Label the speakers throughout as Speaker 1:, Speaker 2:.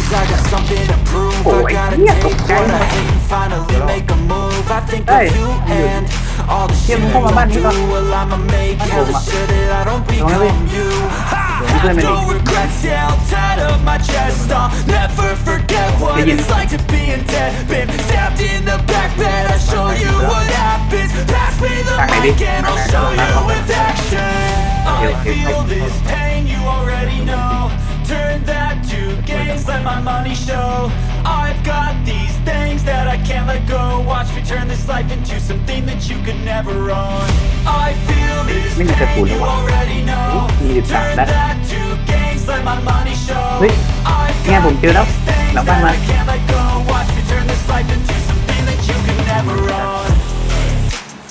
Speaker 1: Cause I got something to prove. I gotta
Speaker 2: nhạc
Speaker 1: take what I hate and finally make a move. I think
Speaker 2: Ê,
Speaker 1: of you and all the shit
Speaker 2: Kim
Speaker 1: I
Speaker 2: không vào ban
Speaker 1: won't do.
Speaker 2: Con.
Speaker 1: Well I'ma make
Speaker 2: Ăn
Speaker 1: hella
Speaker 2: cùng ạ.
Speaker 1: sure that I don't
Speaker 2: Đúng rồi.
Speaker 1: become you. Ha!
Speaker 2: Đi chơi
Speaker 1: Have
Speaker 2: mình
Speaker 1: no regrets, yeah, I'll tie up my chest. I'll never forget what
Speaker 2: Cái gì?
Speaker 1: it's like to be in debt. Been stabbed in the back bed, I'll show you what happens. Pass me the
Speaker 2: Thằng này
Speaker 1: mic and I'll show you with action. I
Speaker 2: Hiểu, hiểu,
Speaker 1: feel this pain, you already know my money show. I've got these things that I can't let go. Watch me turn this life into something that you could never own. I feel this pain, you already know. Turn that to gains, let my money show. I've got these things that I can't let go. Watch me turn this life into something that you could never own.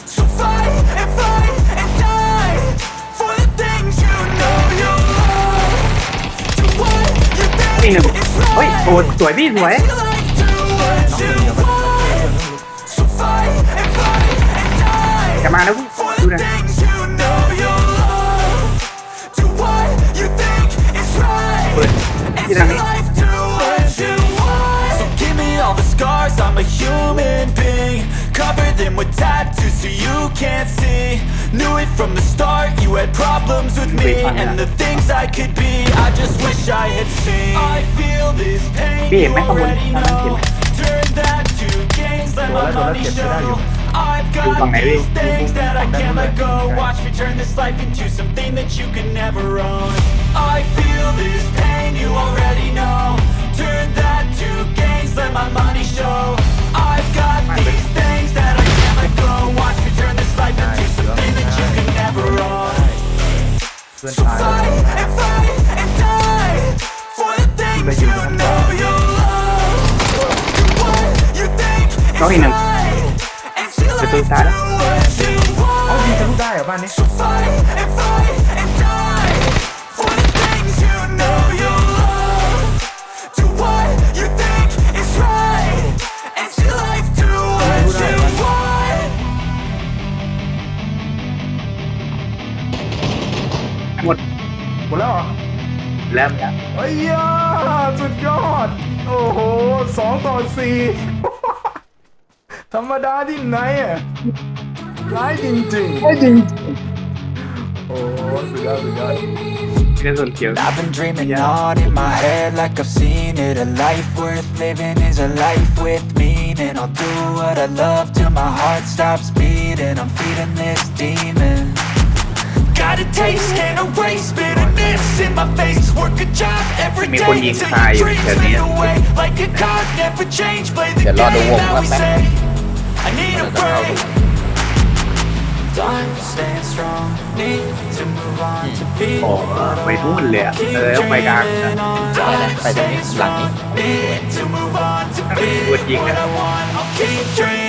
Speaker 1: So fight and fight and die For the things you know you love. To what you think
Speaker 2: ฮ้ย
Speaker 1: right
Speaker 2: โอ้สวยพี่สวย
Speaker 1: Feel like do what you want So fight and fight and die
Speaker 2: จะมาแล้ว
Speaker 1: For
Speaker 2: ดู
Speaker 1: the
Speaker 2: นะ
Speaker 1: things you know you love Do what you think is right
Speaker 2: เปิด
Speaker 1: And
Speaker 2: ที่ทางนี้
Speaker 1: life do what you want So give me all the scars, I'm a human being Cover them with tattoos so you can't see Knew it from the start, you had problems with me
Speaker 2: Wait,
Speaker 1: And the things I could be, I just wish I had seen I feel this pain,
Speaker 2: Biết
Speaker 1: you
Speaker 2: mấy con
Speaker 1: already
Speaker 2: mình- thằng
Speaker 1: know
Speaker 2: kia.
Speaker 1: Turn that to gains, let my
Speaker 3: Rồi, rồi,
Speaker 1: money
Speaker 3: chết cái đó
Speaker 1: show
Speaker 3: vô.
Speaker 1: I've
Speaker 2: Dùng
Speaker 1: got
Speaker 2: bằng này đi.
Speaker 1: these things that I
Speaker 3: Bằng đây
Speaker 1: can't
Speaker 3: luôn
Speaker 1: let
Speaker 3: rồi.
Speaker 1: go
Speaker 3: Ok.
Speaker 1: Watch me turn this life into something that you can never own I feel this pain, you already know Turn that to gains, let my money show I've got these things that I can't let go Watch me turn this life into something that you can never own
Speaker 3: เพื่อน
Speaker 1: So think
Speaker 2: Có
Speaker 1: is
Speaker 2: hình nào?
Speaker 1: right And see
Speaker 2: Từ từ
Speaker 1: life
Speaker 2: xa đó.
Speaker 1: do what you
Speaker 3: อ๋อ
Speaker 1: want
Speaker 3: ยิงทะลุได้เหรอบ้านนี้
Speaker 1: So fight and fight and die For the things you know you love Do what you think is right And see life do what you want
Speaker 2: หมด
Speaker 3: หมดแล้วเหรอ
Speaker 2: แล้วแล้ว
Speaker 3: ไอ้ยาสุดยอด โอ้โหสองต่อสี่ ธรรมดาที่ไหนอะร้ายจริง
Speaker 2: จริง
Speaker 3: ๆโอ้สุดยอดสุดยอด
Speaker 2: กระสุนเขียว
Speaker 1: I've been dreaming on in my head like I've seen it A life worth living is a life with meaning I'll do what I love till my heart stops beating I'm feeding this demon Got a taste, can't erase bitterness in my face Work a job every
Speaker 2: มีคน
Speaker 1: day
Speaker 2: ยิง
Speaker 1: till
Speaker 2: ตาย
Speaker 1: your
Speaker 2: อยู่
Speaker 1: dreams
Speaker 2: แถวนี้
Speaker 1: fade away Like a card, never change, play the
Speaker 4: เดี๋ยวรอดู
Speaker 1: game
Speaker 4: วง
Speaker 1: that
Speaker 4: แป๊บ
Speaker 1: we
Speaker 4: แป๊บ
Speaker 1: say I need a break Time staying strong, need to move on to be
Speaker 2: โอ้ไปนู่นเลยอะเออต้องไปกลางนะ
Speaker 4: ไปตรงนี้หลังนี้
Speaker 1: Need to move on to be
Speaker 2: ปวดยิง
Speaker 1: what
Speaker 2: นะ
Speaker 1: I want. I'll keep dreaming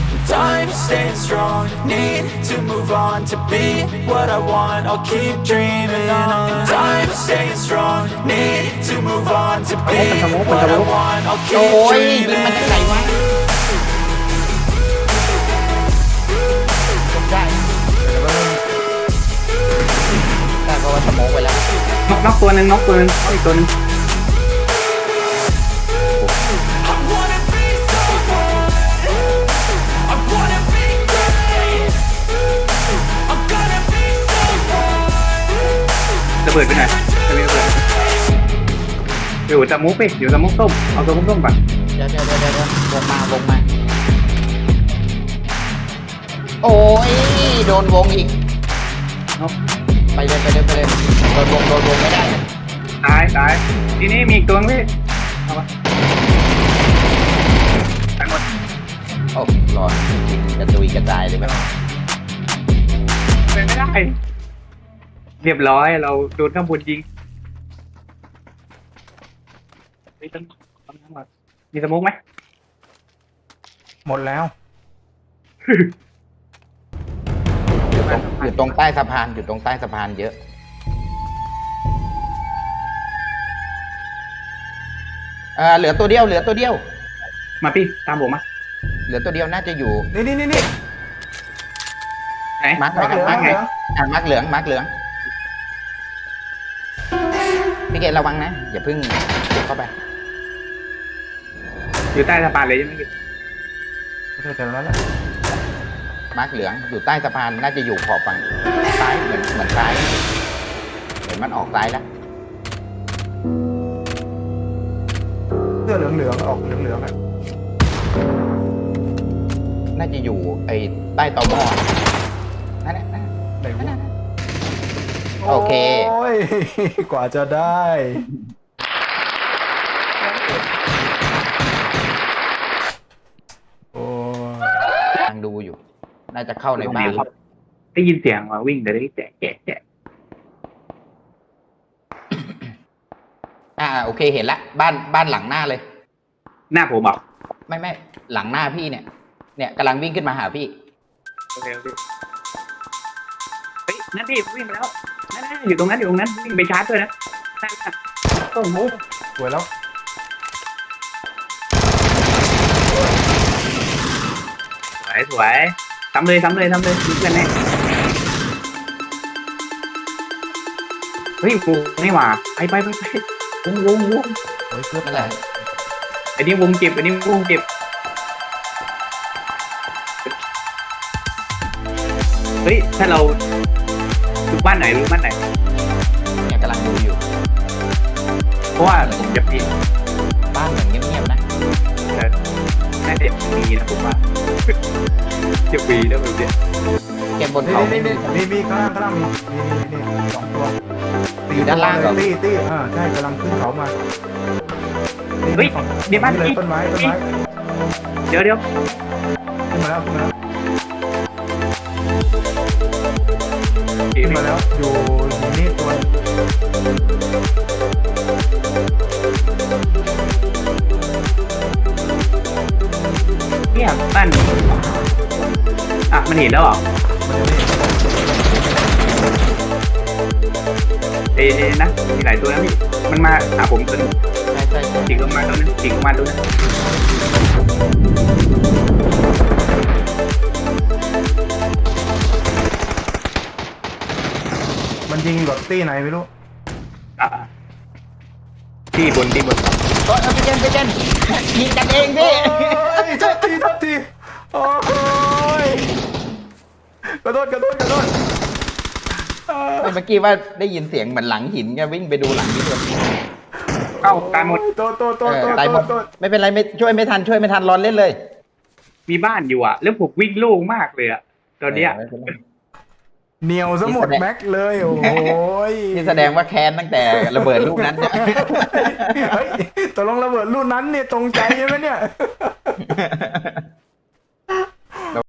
Speaker 1: Time staying strong, need to move on to be what I want. I'll keep dreaming on. Time staying strong, need to move on to be what I want. I'll
Speaker 4: โอ้
Speaker 1: keep
Speaker 4: ยยิงมัน
Speaker 1: dreaming.
Speaker 4: จากไหนวะจบได้แต่ก็ว่าสโมองไปแล้ว
Speaker 2: น็อกน็อกตัวหนึ่งน็อกตัวหนึ่งน็อกอีกตัวหนึ่ง ระเบิดไปไหนจะมีระเบิดอยู่ตะมุกไปอยู่ตะมุกส้มเอาตัวมุกส้มก่อน
Speaker 4: เดี๋ยวเดี๋ยวเดี๋ยวเดี๋ยววงมาวงมา โอ้ยโดนวงอีก
Speaker 2: เอา
Speaker 4: ไปเลยไปเลยไปเลยโดนวงโดนวงไม่ได้
Speaker 2: ตายตายทีนี้มีอีกตัวนึงพี่เอาปะตายหมด
Speaker 4: โอ้ร้อนจริงกระจุยกระจายเลยไหม
Speaker 2: เป็นไม่ได้ เรียบร้อยเราโดนข้างบนยิงเฮ้ยต้องต้องน้ำก่อนมีสโมุกไหม
Speaker 3: หมดแล้ว
Speaker 4: อยู่ตรงอยู่ตรงใต้สะพานอยู่ตรงใต้สะพานเยอะ เออเหลือตัวเดียวเหลือตัวเดียว
Speaker 2: มาพี่ตามผมมา
Speaker 4: เหลือตัวเดียวน่าจะอยู่
Speaker 3: นี่นี่นี่นี่
Speaker 2: ไหน
Speaker 4: มาร์ค
Speaker 3: มาเหลือง
Speaker 4: มา
Speaker 3: มา
Speaker 4: ร์ค
Speaker 3: เห
Speaker 4: ไง
Speaker 3: ลือง
Speaker 4: อะมาร์คเหลืองมาร์คเหลือง พี่เกดระวังนะ อย่าเพิ่งเข้าไป
Speaker 2: อยู่ใต้สะพานเลยใช่ไหมพี่
Speaker 3: เดี๋ยวแล้วแหละ
Speaker 4: มาร์คเหลืองอยู่ใต้สะพานน่าจะอยู่ขอบฝั่งซ้ายเหมือนเหมือนซ้ายเห็นมันออกซ้ายแล้ว
Speaker 3: เสื้อเหลืองเหลืองๆออกเหลืองเหลืองๆอะ
Speaker 4: น่าจะอยู่ไอ้ใต้ตอหมอนั่นแหละนั่น
Speaker 3: ไหน
Speaker 4: นั่น
Speaker 3: วะ
Speaker 4: น่ะ โอเค
Speaker 3: โอ้ย กว่าจะได้ โอ้ย
Speaker 4: ทางดูอยู่ น่าจะเข้าในบ้าน
Speaker 2: ครับได้ยินเสียงมาวิ่งแต่ได้แจ๊ะแจ๊ะแจ๊ะ
Speaker 4: อ่าโอเคเห็นละ บ้านบ้านหลังหน้าเลย
Speaker 2: หน้าผมบอก
Speaker 4: ไม่ไม่หลังหน้าพี่เนี่ย เนี่ยกำลังวิ่งขึ้นมาหาพี่
Speaker 2: โอเคโอเคเฮ้ยนั่นพี่วิ่งมาแล้วนั่นๆ อยู่ตรงนั้นอยู่ตรงนั้นวิ่งไปชาร์จด้วยนะนั่นน่ะโอ้โห
Speaker 3: สวยแล้ว
Speaker 2: สวยสวยทำเลยทำเลยทำเลยยิงกันแน่เฮ้ยวงนี่หว่าไปไปไปไปวงวงวง
Speaker 3: โอ้ยเกือบ
Speaker 4: นั่นแหละ
Speaker 2: อันนี้วงเก็บอันนี้วงเก็บเฮ้ยถ้าเราดู บ้านไหนรู้บ้านไหน
Speaker 4: เนี่ยกำลังดูอยู่
Speaker 2: เพราะว่าผมจะปีน
Speaker 4: บ้านเหมือนเงียบๆนะ
Speaker 2: แต่น่าจะมีนะผมว่าจะมีนะแบบเนี้ย
Speaker 4: เก็บบน
Speaker 3: นี่
Speaker 4: เขาไม่
Speaker 3: นี่
Speaker 4: มี
Speaker 3: นี่มีมีข้างล่างข้างล่างมีนี่นี่นี่สองตัว
Speaker 4: อยู่ด้านล่างเหรอ
Speaker 3: ตี้ตี้อ่าใช่กำลังขึ้นเขามา
Speaker 2: เฮ้ย
Speaker 3: ฝั่ง
Speaker 2: เดี๋ยวบ้าน
Speaker 3: เลย
Speaker 2: พี่
Speaker 3: ต้นไม้ต้นไม้
Speaker 2: เดี๋ยวเดี๋ยว
Speaker 3: ขึ้นมาแล้วขึ้นมาแล้ว
Speaker 2: เดี๋ยว
Speaker 3: ขึ้นมาแล้วอยู่อยู่นี่ตัว
Speaker 2: เนี่ยบ้านอะมันเห็นแล้วเหรอ
Speaker 3: มันจะนี่
Speaker 2: เอ๊ะนะมีหลายตัวนะพี่มันมาหาผมตัวนึง
Speaker 4: ใช่ใช่ใช่
Speaker 2: จิกลงมาตัวนึงจิกลงมาตัวนึง
Speaker 3: ยิงกับตี้ไหนไม่รู้
Speaker 2: อะที่บนที่บน
Speaker 4: โอ้ยเอาไปเจนไปเจนยิงกันเอง
Speaker 3: โอ้
Speaker 4: พี่
Speaker 3: ยโทษทีโทษทีโอ้ยกระโดดกระโดดกระโดดอ่า
Speaker 4: เมื่อกี้ว่าได้ยินเสียงเหมือนหลังหินก็วิ่งไปดูหลังนี่เลย
Speaker 2: เอ้าตายหมด
Speaker 3: โตโตโต
Speaker 4: เอ
Speaker 3: โต
Speaker 4: อตายหมด
Speaker 3: โต
Speaker 4: ไม่เป็นไรไม่ช่วยไม่ทันช่วยไม่ทันร้อนเล่นเลย
Speaker 2: มีบ้านอยู่อะ แล้วผมวิ่งโล่งมากเลยอะตอนเนี้ย
Speaker 4: ไม่เป็นไร
Speaker 3: เหนียวซะหมด
Speaker 4: นี่แสดง
Speaker 3: แม็กเลยโอ้ย
Speaker 4: นี่แสดงว่าแค้นตั้งแต่ระเบิดลูกนั้นเนี่ย
Speaker 3: เฮ้ยตกลงระเบิดลูกนั้นเนี่ยตรงใจใช่ไหมเนี่ย